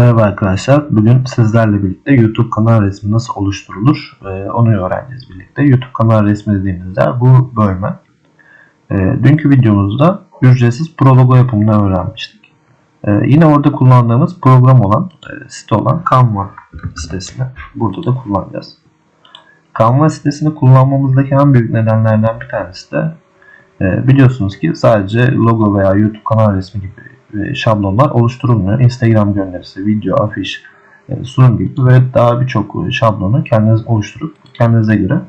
Merhaba arkadaşlar. Bugün sizlerle birlikte YouTube kanal resmi nasıl oluşturulur ee, onu öğreneceğiz birlikte. YouTube kanal resmi dediğimiz yer bu bölme. Ee, dünkü videomuzda ücretsiz pro logo yapımını öğrenmiştik. Ee, yine orada kullandığımız program olan, e, site olan Canva sitesini burada da kullanacağız. Canva sitesini kullanmamızdaki en büyük nedenlerden bir tanesi de e, biliyorsunuz ki sadece logo veya YouTube kanal resmi gibi e, şablonlar oluşturulmuyor. Instagram gönderisi, video, afiş, e, sunum gibi ve daha birçok şablonu kendiniz oluşturup kendinize göre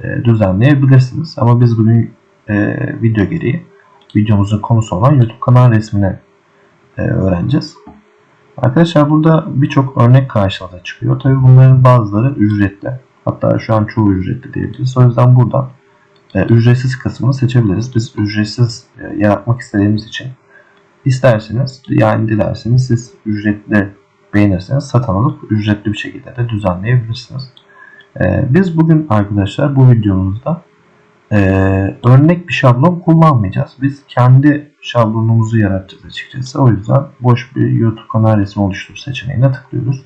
e, düzenleyebilirsiniz. Ama biz bugün video gereği videomuzun konusu olan YouTube kanal resmini öğreneceğiz. Arkadaşlar burada birçok örnek karşınıza çıkıyor. Tabi bunların bazıları ücretli. Hatta şu an çoğu ücretli diyebiliriz. O yüzden buradan ücretsiz kısmını seçebiliriz. Biz ücretsiz yaratmak istediğimiz için İsterseniz yani dilerseniz siz ücretli beğenirseniz satın alıp ücretli bir şekilde de düzenleyebilirsiniz. Ee, biz bugün arkadaşlar bu videomuzda e, örnek bir şablon kullanmayacağız. Biz kendi şablonumuzu yaratacağız açıkçası. O yüzden boş bir YouTube kanal resmi oluştur seçeneğine tıklıyoruz.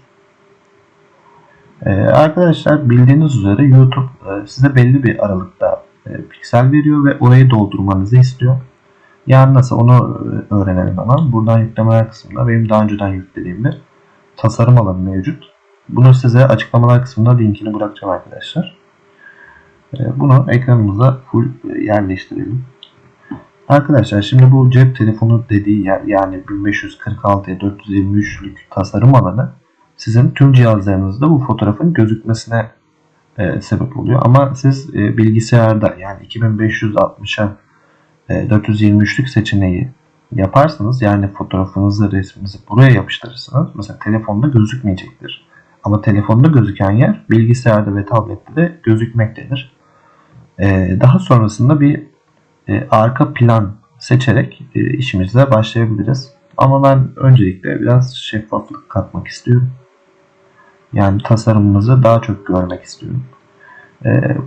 Ee, arkadaşlar bildiğiniz üzere YouTube e, size belli bir aralıkta e, piksel veriyor ve orayı doldurmanızı istiyor. Yani nasıl onu e, öğrenelim hemen. Buradan yüklemeler kısmında benim daha önceden yüklediğim bir tasarım alanı mevcut. Bunu size açıklamalar kısmında linkini bırakacağım arkadaşlar. E, bunu ekranımıza full e, yerleştirelim. Arkadaşlar şimdi bu cep telefonu dediği yer yani 1546'ya 423'lük tasarım alanı sizin tüm cihazlarınızda bu fotoğrafın gözükmesine sebep oluyor. Ama siz e, bilgisayarda yani 2560'a 423'lük e, seçeneği yaparsanız yani fotoğrafınızı, resminizi buraya yapıştırırsanız mesela telefonda gözükmeyecektir. Ama telefonda gözüken yer bilgisayarda ve tablette de gözükmektedir. E, daha sonrasında bir e, arka plan seçerek işimize başlayabiliriz. Ama ben öncelikle biraz şeffaflık katmak istiyorum. Yani tasarımımızı daha çok görmek istiyorum.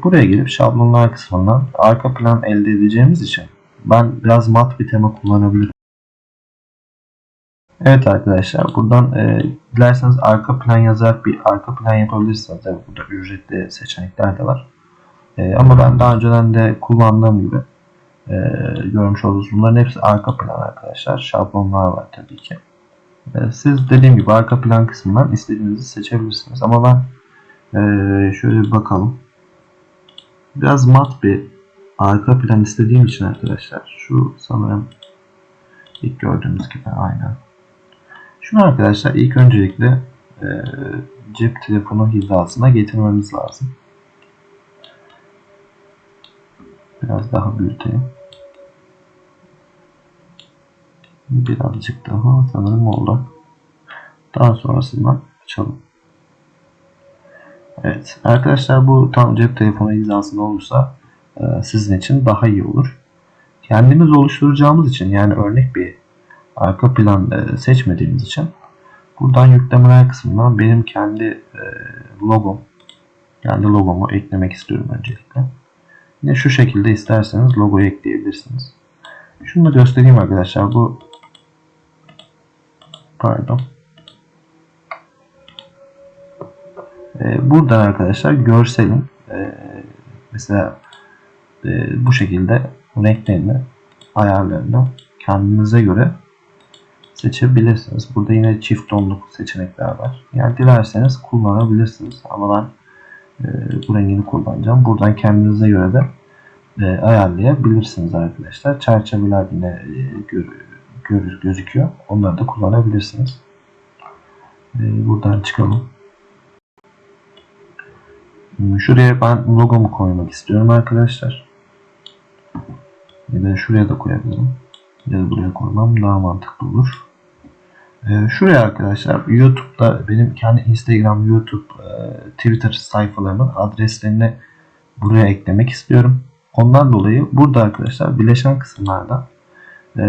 Buraya gelip şablonlar kısmından arka plan elde edeceğimiz için ben biraz mat bir tema kullanabilirim. Evet arkadaşlar buradan e, dilerseniz arka plan yazarak bir arka plan yapabilirsiniz. Tabii burada ücretli seçenekler de var. E, ama ben daha önceden de kullandığım gibi e, görmüş olduğunuz bunların hepsi arka plan arkadaşlar. Şablonlar var tabii ki. E, siz dediğim gibi arka plan kısmından istediğinizi seçebilirsiniz. Ama ben e, şöyle bir bakalım. Biraz mat bir arka plan istediğim için arkadaşlar şu sanırım ilk gördüğümüz gibi aynen. Şunu arkadaşlar ilk öncelikle e, cep telefonu hizasına getirmemiz lazım. Biraz daha büyüteyim. Birazcık daha sanırım oldu. Daha sonrasında açalım. Evet arkadaşlar bu tam cep telefonu hizasında olursa sizin için daha iyi olur. Kendimiz oluşturacağımız için yani örnek bir arka plan e, seçmediğimiz için buradan yüklemeler kısmından benim kendi e, logom kendi logomu eklemek istiyorum öncelikle. Yine şu şekilde isterseniz logoyu ekleyebilirsiniz. Şunu da göstereyim arkadaşlar. Bu pardon. Buradan arkadaşlar görselin mesela e, bu şekilde renklerini ayarlarını kendinize göre seçebilirsiniz. Burada yine çift tonluk seçenekler var. Yani dilerseniz kullanabilirsiniz. Ama ben e, bu rengini kullanacağım. Buradan kendinize göre de e, ayarlayabilirsiniz arkadaşlar. Çerçeveler yine e, gör, gör, gözüküyor. Onları da kullanabilirsiniz. E, buradan çıkalım. Şuraya ben logomu koymak istiyorum arkadaşlar. Ya da şuraya da koyabilirim. Ya da buraya koymam daha mantıklı olur. Ee, şuraya arkadaşlar YouTube'da benim kendi Instagram, YouTube, e, Twitter sayfalarımın adreslerini buraya eklemek istiyorum. Ondan dolayı burada arkadaşlar bileşen kısımlarda e,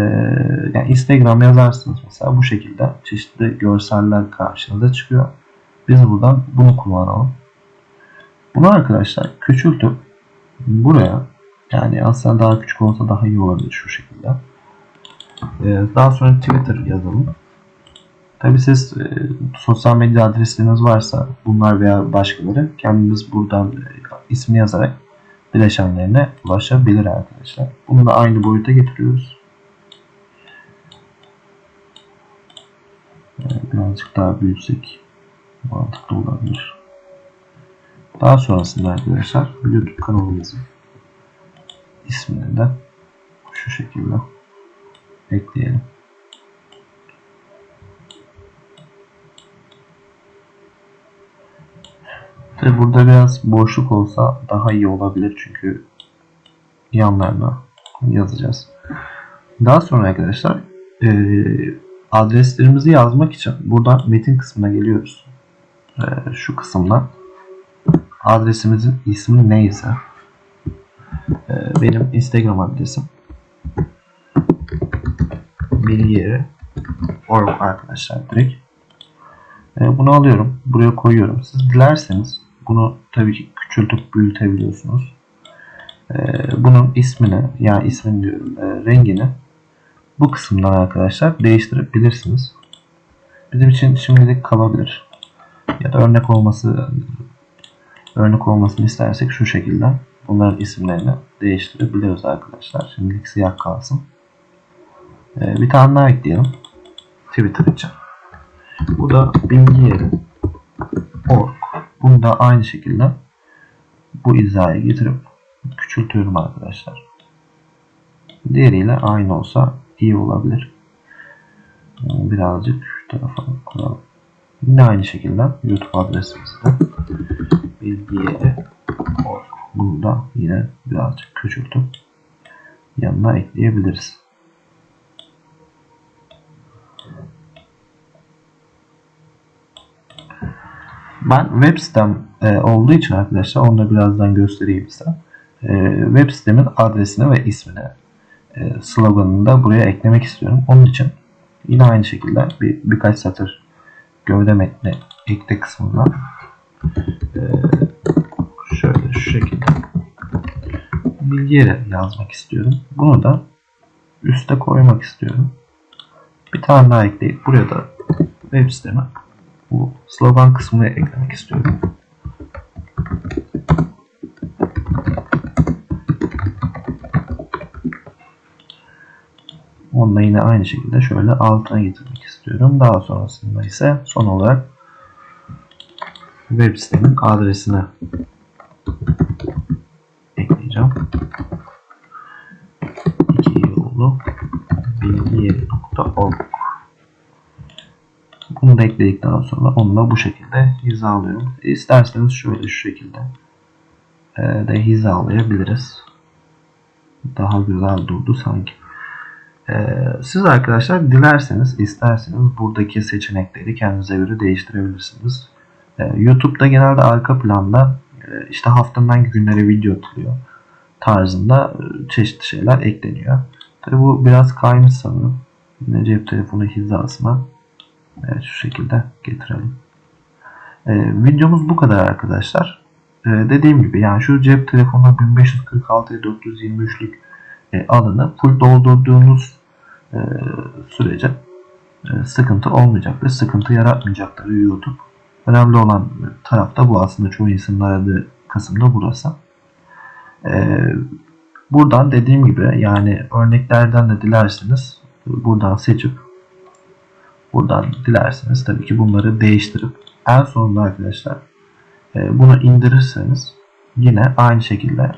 yani Instagram yazarsınız mesela bu şekilde çeşitli görseller karşınıza çıkıyor. Biz buradan bunu kullanalım. Bunu arkadaşlar küçültüp buraya yani aslında daha küçük olsa daha iyi olabilir şu şekilde. Ee, daha sonra Twitter yazalım. Tabi siz e, sosyal medya adresleriniz varsa bunlar veya başkaları kendiniz buradan e, ismini yazarak bileşenlerine ulaşabilir arkadaşlar. Bunu da aynı boyuta getiriyoruz. Birazcık daha büyütsek mantıklı olabilir. Daha sonrasında arkadaşlar YouTube kanalımızın ismini de şu şekilde ekleyelim. Tabi burada biraz boşluk olsa daha iyi olabilir çünkü yanlarına yazacağız. Daha sonra arkadaşlar e, adreslerimizi yazmak için buradan metin kısmına geliyoruz. E, şu kısımdan adresimizin ismi neyse benim Instagram adresim bilgi org arkadaşlar direkt. E, bunu alıyorum. Buraya koyuyorum. Siz dilerseniz bunu tabii ki küçültüp büyütebiliyorsunuz. E, bunun ismini yani ismini diyorum e, rengini bu kısımdan arkadaşlar değiştirebilirsiniz. Bizim için şimdilik kalabilir. Ya da örnek olması örnek olmasını istersek şu şekilde bunların isimlerini değiştirebiliyoruz arkadaşlar. Şimdilik siyah kalsın. Ee, bir tane daha ekleyelim. Twitter için. Bu da bilgi yeri. Org. Bunu da aynı şekilde bu hizaya getirip küçültüyorum arkadaşlar. Diğeriyle aynı olsa iyi olabilir. Ee, birazcık şu tarafa koyalım. Yine aynı şekilde YouTube adresimizi de bilgi yeri org. Bunu da yine birazcık küçültüp yanına ekleyebiliriz. Ben web sitem e, olduğu için arkadaşlar onu da birazdan göstereyim size. E, web sitemin adresini ve ismini e, sloganını da buraya eklemek istiyorum. Onun için yine aynı şekilde bir birkaç satır gövde metni ekle kısmından e, şöyle şu şekilde bilgi yere yazmak istiyorum. Bunu da üste koymak istiyorum. Bir tane daha ekleyip buraya da web sitemi bu slogan kısmını eklemek istiyorum. Onu da yine aynı şekilde şöyle altına getirmek istiyorum. Daha sonrasında ise son olarak web sitemin adresine ekleyeceğim. İki yolu bilgi.org bunu da ekledikten sonra onu da bu şekilde hizalıyorum. İsterseniz şöyle şu şekilde e, de hizalayabiliriz. Daha güzel durdu sanki. E, siz arkadaşlar dilerseniz isterseniz buradaki seçenekleri kendinize göre değiştirebilirsiniz. E, YouTube'da genelde arka planda işte haftanın hangi günlere video atılıyor tarzında çeşitli şeyler ekleniyor. Tabi bu biraz kaymış sanırım. Yine cep telefonu hizasına Evet şu şekilde getirelim. Ee, videomuz bu kadar arkadaşlar. Ee, dediğim gibi yani şu cep telefonu 1546 423'lük e, alanı full doldurduğunuz e, sürece e, sıkıntı olmayacaktır. Sıkıntı yaratmayacaktır YouTube. Önemli olan tarafta bu aslında çoğu insanın aradığı kısımda burası. E, buradan dediğim gibi yani örneklerden de dilerseniz buradan seçip Buradan dilerseniz tabii ki bunları değiştirip en sonunda arkadaşlar e, bunu indirirseniz yine aynı şekilde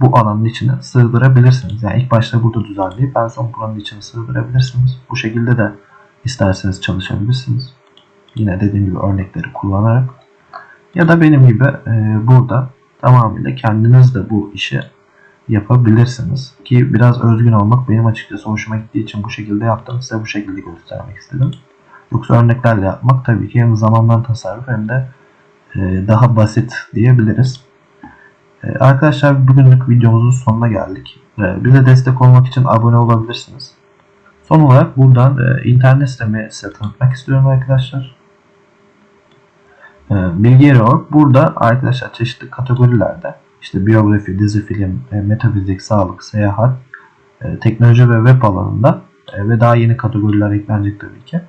bu alanın içine sığdırabilirsiniz. Yani ilk başta burada düzenleyip en son buranın içine sığdırabilirsiniz. Bu şekilde de isterseniz çalışabilirsiniz. Yine dediğim gibi örnekleri kullanarak. Ya da benim gibi e, burada tamamıyla kendiniz de bu işi yapabilirsiniz. Ki biraz özgün olmak benim açıkçası hoşuma gittiği için bu şekilde yaptım. Size bu şekilde göstermek istedim. Yoksa örneklerle yapmak tabii ki hem zamandan tasarruf hem de e, daha basit diyebiliriz. E, arkadaşlar bugünlük videomuzun sonuna geldik. E, bize destek olmak için abone olabilirsiniz. Son olarak buradan internet sitemi size tanıtmak istiyorum arkadaşlar. Bilgi yeri Burada arkadaşlar çeşitli kategorilerde işte biyografi, dizi, film, e, metafizik, sağlık, seyahat, e, teknoloji ve web alanında e, ve daha yeni kategoriler eklenecek tabii ki.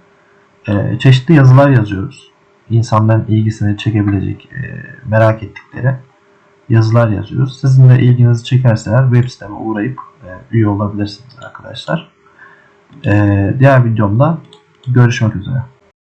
çeşitli yazılar yazıyoruz. İnsanların ilgisini çekebilecek, merak ettikleri yazılar yazıyoruz. Sizin de ilginizi çekerse eğer web siteme uğrayıp üye olabilirsiniz arkadaşlar. Diğer videomda görüşmek üzere.